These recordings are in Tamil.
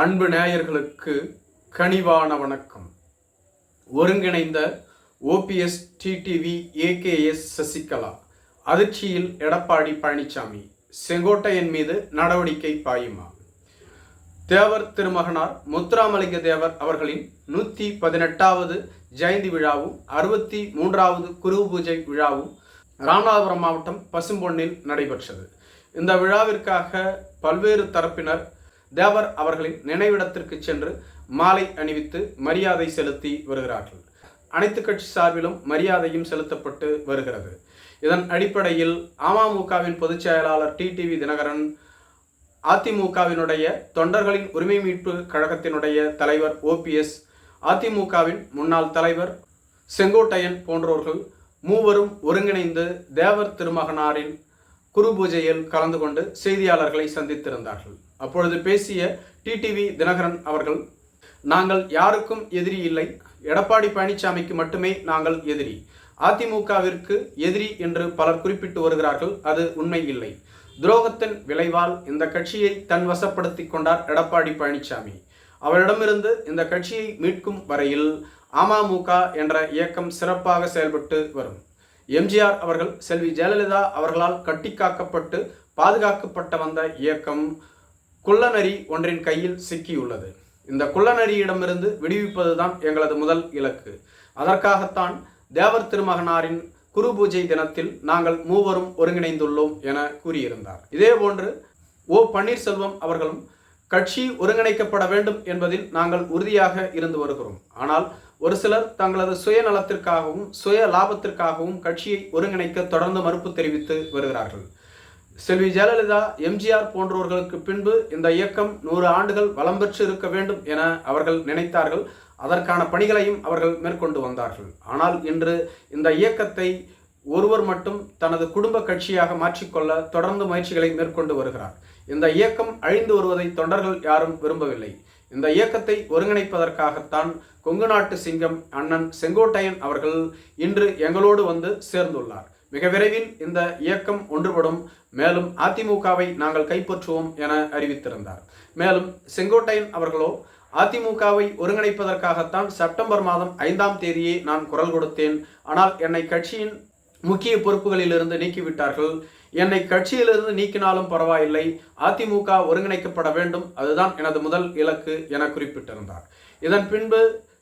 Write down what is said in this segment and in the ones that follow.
அன்பு நேயர்களுக்கு கனிவான வணக்கம். ஒருங்கிணைந்த ஓபிஎஸ் டிடிவி ஏகேஎஸ் சசிகலா அதிர்ச்சியில் எடப்பாடி பழனிசாமி செங்கோட்டையன் மீது நடவடிக்கை பாயுமா? தேவர் திருமகனார் முத்துராமலிங்க தேவர் அவர்களின் நூற்றி பதினெட்டாவது ஜெயந்தி விழாவும் அறுபத்தி மூன்றாவது குரு பூஜை விழாவும் ராமநாதபுரம் மாவட்டம் பசும்பொன்னில் நடைபெற்றது. இந்த விழாவிற்காக பல்வேறு தரப்பினர் தேவர் அவர்களின் நினைவிடத்திற்கு சென்று மாலை அணிவித்து மரியாதை செலுத்தி வருகிறார்கள். அனைத்து கட்சி சார்பிலும் மரியாதையும் செலுத்தப்பட்டு வருகிறது. இதன் அடிப்படையில் அமமுகவின் பொதுச் செயலாளர் டிடிவி தினகரன் அதிமுகவினுடைய தொண்டர்களின் உரிமை மீட்பு கழகத்தினுடைய தலைவர் ஓபிஎஸ் அதிமுகவின் முன்னாள் தலைவர் செங்கோட்டையன் போன்றோர்கள் மூவரும் ஒருங்கிணைந்து தேவர் திருமகனாரின் குரு பூஜையில் கலந்து கொண்டு செய்தியாளர்களை சந்தித்திருந்தார்கள். அப்பொழுது பேசிய டிடிவி தினகரன் அவர்கள் நாங்கள் யாருக்கும் எதிரி இல்லை. எடப்பாடி பழனிசாமிக்கு மட்டுமே நாங்கள் எதிரி. அதிமுகவிற்கு எதிரி என்று பலர் குறிப்பிட்டு வருகிறார்கள். அது உண்மை இல்லை. துரோகத்தின் விளைவால் இந்த கட்சியை தன் வசப்படுத்தி கொண்டார் எடப்பாடி பழனிசாமி அவரிடமிருந்து இந்த கட்சியை மீட்கும் வரையில் அமமுக என்ற இயக்கம் சிறப்பாக செயல்பட்டு வரும். எம்ஜிஆர் அவர்கள் செல்வி ஜெயலலிதா அவர்களால் கட்டிக்காக்கப்பட்டு பாதுகாக்கப்பட்ட வந்த இயக்கம் குள்ளநரி ஒன்றின் கையில் சிக்கியுள்ளது. இந்த குள்ளநரியிடமிருந்து விடுவிப்பதுதான் எங்களது முதல் இலக்கு. அதற்காகத்தான் தேவர் திருமகனாரின் குரு பூஜை தினத்தில் நாங்கள் மூவரும் ஒருங்கிணைந்துள்ளோம் என கூறியிருந்தார். இதேபோன்று ஓ பன்னீர்செல்வம் அவர்களும் கட்சி ஒருங்கிணைக்கப்பட வேண்டும் என்பதில் நாங்கள் உறுதியாக இருந்து வருகிறோம். ஆனால் ஒரு சிலர் தங்களது சுயநலத்திற்காகவும் சுய லாபத்திற்காகவும் கட்சியை ஒருங்கிணைக்க தொடர்ந்து மறுப்பு தெரிவித்து வருகிறார்கள். செல்வி ஜெயலலிதா எம்ஜிஆர் போன்றவர்களுக்கு பின்பு இந்த இயக்கம் நூறு ஆண்டுகள் வளம் பெற்று இருக்க வேண்டும் என அவர்கள் நினைத்தார்கள். அதற்கான பணிகளையும் அவர்கள் மேற்கொண்டு வந்தார்கள். ஆனால் இன்று இந்த இயக்கத்தை ஒருவர் மட்டும் தனது குடும்ப கட்சியாக மாற்றிக்கொள்ள தொடர்ந்து முயற்சிகளை மேற்கொண்டு வருகிறார். இந்த இயக்கம் அழிந்து வருவதை தொண்டர்கள் யாரும் விரும்பவில்லை. இந்த இயக்கத்தை ஒருங்கிணைப்பதற்காகத்தான் கொங்கு நாட்டு சிங்கம் அண்ணன் செங்கோட்டையன் அவர்கள் இன்று எங்களோடு வந்து சேர்ந்துள்ளார். மிக விரைவில் இந்த இயக்கம் ஒன்றுபடும். மேலும் அதிமுகவை நாங்கள் கைப்பற்றுவோம் என அறிவித்திருந்தார். மேலும் செங்கோட்டையன் அவர்களோ அதிமுகவை ஒருங்கிணைப்பதற்காகத்தான் செப்டம்பர் மாதம் ஐந்தாம் தேதியே நான் குரல் கொடுத்தேன். ஆனால் என்னை கட்சியின் முக்கிய பொறுப்புகளிலிருந்து நீக்கிவிட்டார்கள். என்னை கட்சியிலிருந்து நீக்கினாலும் பரவாயில்லை. அதிமுக ஒருங்கிணைக்கப்பட வேண்டும். அதுதான் எனது முதல் இலக்கு என குறிப்பிட்டிருந்தார். இதன் பின்பு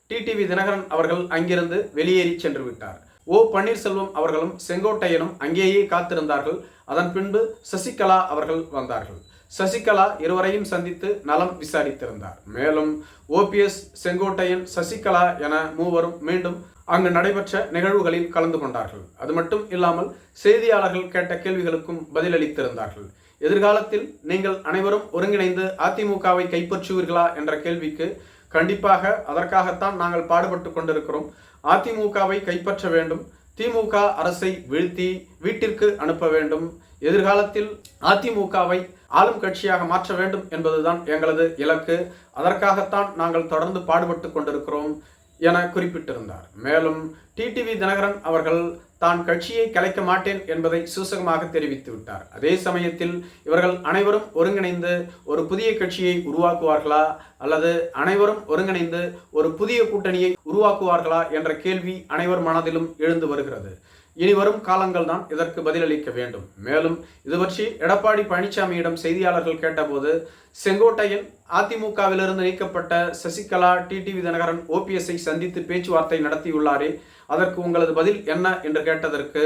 டிடிவி தினகரன் அவர்கள் அங்கிருந்து வெளியேறி சென்று விட்டார் ஓ பன்னீர்செல்வம் அவர்களும் செங்கோட்டையனும் அங்கேயே காத்திருந்தார்கள். அதன் பின்பு சசிகலா அவர்கள் வந்தார்கள். சசிகலா இருவரையும் சந்தித்து நலம் விசாரித்திருந்தார். மேலும் ஓபிஎஸ் செங்கோட்டையன் சசிகலா என மூவரும் மீண்டும் அங்கு நடைபெற்ற நிகழ்வுகளில் கலந்து கொண்டார்கள். அது மட்டும் இல்லாமல் செய்தியாளர்கள் கேட்ட கேள்விகளுக்கும் பதிலளித்திருந்தார்கள். எதிர்காலத்தில் நீங்கள் அனைவரும் ஒருங்கிணைந்து அதிமுகவை கைப்பற்றுவீர்களா என்ற கேள்விக்கு கண்டிப்பாக அதற்காகத்தான் நாங்கள் பாடுபட்டு கொண்டிருக்கிறோம். அதிமுகவை கைப்பற்ற வேண்டும். திமுக அரசை வீழ்த்தி வீட்டிற்கு அனுப்ப வேண்டும். எதிர்காலத்தில் அதிமுகவை ஆளும் கட்சியாக மாற்ற வேண்டும் என்பதுதான் எங்களது இலக்கு. அதற்காகத்தான் நாங்கள் தொடர்ந்து பாடுபட்டு கொண்டிருக்கிறோம். என குறிப்பிட்டிருந்தார். மேலும் டிடிவி தினகரன் அவர்கள் தான் கட்சியை கலைக்க மாட்டேன் என்பதை சூசகமாக தெரிவித்து விட்டார். அதே சமயத்தில் இவர்கள் அனைவரும் ஒருங்கிணைந்து ஒரு புதிய கட்சியை உருவாக்குவார்களா? அல்லது அனைவரும் ஒருங்கிணைந்து ஒரு புதிய கூட்டணியை உருவாக்குவார்களா? என்ற கேள்வி அனைவர் மனதிலும் எழுந்து வருகிறது. இனி வரும் காலங்கள் தான் இதற்கு பதிலளிக்க வேண்டும். மேலும் இது பற்றி எடப்பாடி பழனிசாமியிடம் செய்தியாளர்கள் கேட்டபோது செங்கோட்டையன் அதிமுகவிலிருந்து நீக்கப்பட்ட சசிகலா டிடிவி தினகரன் ஓபிஎஸ்ஐ சந்தித்து பேச்சுவார்த்தை நடத்தியுள்ளாரே அதற்கு உங்களது பதில் என்ன என்று கேட்டதற்கு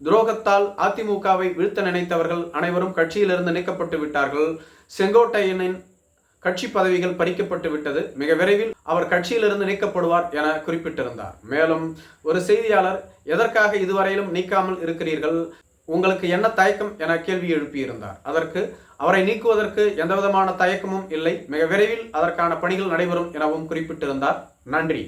துரோகத்தால் அதிமுகவை வீழ்த்த நினைத்தவர்கள் அனைவரும் கட்சியிலிருந்து நீக்கப்பட்டு விட்டார்கள் செங்கோட்டையனின் கட்சி பதவிகள் பறிக்கப்பட்டு விட்டது. மிக விரைவில் அவர் கட்சியிலிருந்து நீக்கப்படுவார் என குறிப்பிட்டிருந்தார். மேலும் ஒரு செய்தியாளர் எதற்காக இதுவரையிலும் நீக்காமல் இருக்கிறீர்கள்? உங்களுக்கு என்ன தயக்கம்? என கேள்வி எழுப்பியிருந்தார். அதற்கு அவரை நீக்குவதற்கு எந்தவிதமான தயக்கமும் இல்லை. மிக விரைவில் அதற்கான பணிகள் நடைபெறும் எனவும் குறிப்பிட்டிருந்தார். நன்றி.